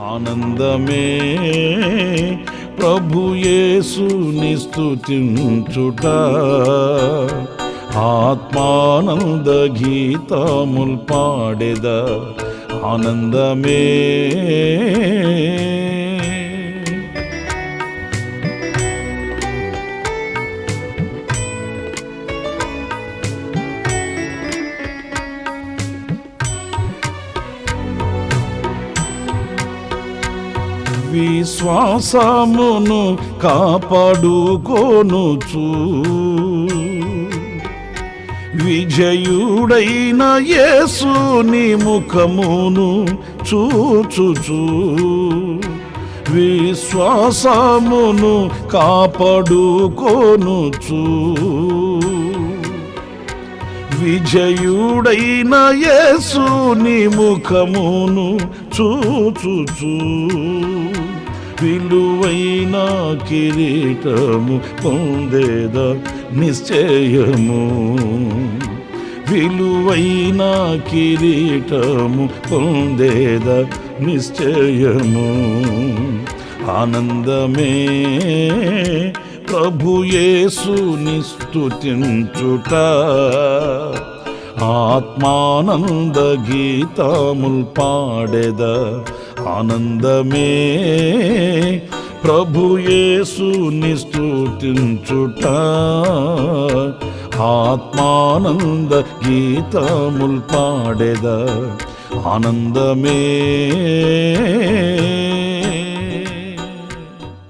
ఆనందమే ప్రభు యేసుని ఆత్మానంద గీతముల్ పాడెద ఆనందమే. విశ్వాసమును కాపాడుకోనుచు. విజయుడైన యేసుని ముఖమును చూచుచు. విశ్వాసమును కాపాడుకోనుచు. విజయుడైన యేసుని ముఖమును చూచుచూ. విలువైన కిరీటము పొందేద నిశ్చయము. విలువైన కిరీటము పొందేద నిశ్చయము. ఆనందమే ప్రభు యేసుని ఆత్మానంద గీతముల్ పాడెద ఆనందమే. ప్రభు యేసుని ఆత్మానంద గీతముల్ పాడెద. ఆనందమే.